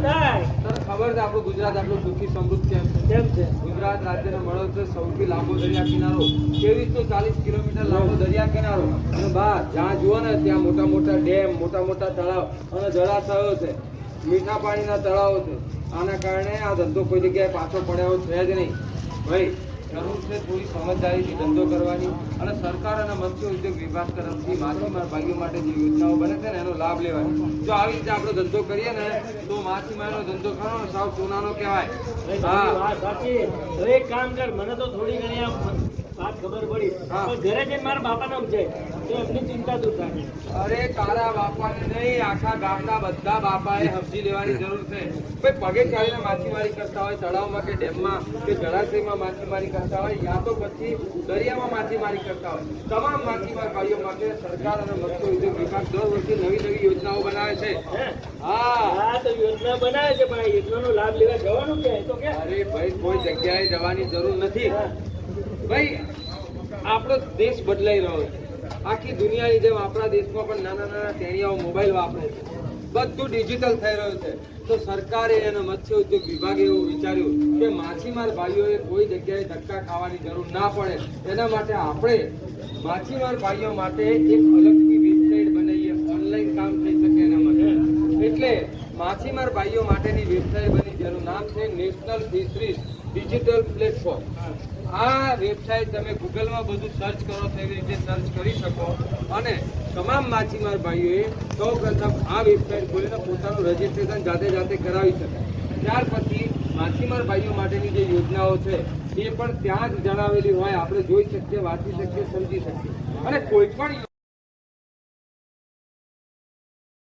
ખબર છે આપણું ગુજરાત આટલું સુખી સમૃદ્ધ કેમ છે? કેમ છે? ગુજરાત રાજ્યનો મળો છે સૌથી લાંબો દરિયા કિનારો ત્રેવીસો ચાલીસ કિલોમીટર લાંબો દરિયા કિનારો અને બહાર જ્યાં જુઓ ને ત્યાં મોટા મોટા ડેમ મોટા મોટા તળાવ અને જળાશયો છે. મીઠા પાણીના તળાવો છે. આના કારણે આ ધંધો કોઈ જગ્યાએ પાછો પડ્યો છે જ નહીં. ભાઈ જરૂર છે થોડી સમજદારીથી ધંધો કરવાની અને સરકાર અને મત્સ્ય ઉદ્યોગ વિભાગ તરફથી માછીમાર ભાઈઓ માટે જે યોજનાઓ બને છે ને એનો લાભ લેવાનો. જો આવી રીતે આપણે ધંધો કરીએ ને, તો માછીમારનો ધંધો કરો સાવ સોનાનો કહેવાય. હા. સાચી. કામ કર મને તો થોડી ઘણી ખબર પડી. પણ ઘરે જઈને મારા બાપા નામ છે. તો એમની ચિંતા દૂર થાય. અરે તારા બાપાને નહીં આખા ગામના બધા બાપાએ સમજી લેવાની જરૂર છે. ભાઈ પગે ચાલીને માછીમારી કરતા હોય તળાવમાં કે ડેમમાં કે જળાશયમાં માછીમારી કરતા હોય યા તો પછી દરિયામાં માછીમારી કરતા હોય. તમામ માછીમાર ભાઈઓ માટે સરકાર અને મત્સ્ય ઉદ્યોગ વિભાગ દર વર્ષે નવી નવી યોજનાઓ બનાવે છે. હા? હા. તો યોજના બનાવે છે પણ આ યોજનાનો લાભ લેવા જવાનું કે તો કે અરે ભાઈ કોઈ જગ્યાએ જવાની જરૂર નથી. ભાઈ આપણો દેશ બદલાઈ રહ્યો છે. આખી દુનિયાની જેમ આપણા દેશમાં પણ નાના નાના ટેણીયાઓ મોબાઈલ વાપરે છે. બધું ડિજિટલ થઈ રહ્યું છે. તો સરકારે અને મત્સ્ય ઉદ્યોગ વિભાગે એવું વિચાર્યું કે માછીમાર ભાઈઓએ કોઈ જગ્યાએ ધક્કા ખાવાની જરૂર ના પડે. એના માટે આપણે માછીમાર ભાઈઓ માટે એક અલગથી વેબસાઇટ બનાવીએ. ઓનલાઈન કામ થઈ શકે એના માટે. એટલે માછીમાર ભાઈઓ માટેની વેબસાઇટ બની જેનું નામ છે નેશનલ ફિશરીઝ ડિજિટલ પ્લેટફોર્મ. આ વેબસાઇટ તમે ગૂગલમાં બધું સર્ચ કરો તો એવી રીતે સર્ચ કરી શકો. અને તમામ માછીમાર ભાઈઓએ સૌ પ્રથમ આ વેબસાઇટ ખોલીને પોતાનું રજીસ્ટ્રેશન જાતે જાતે કરાવી શકાય. ત્યાર પછી માછીમાર ભાઈઓ માટેની જે યોજનાઓ છે, એ પણ ત્યાં જ જણાવેલી હોય, આપણે જોઈ શકીએ, વાંચી શકીએ, સમજી શકીએ. અને કોઈ પણ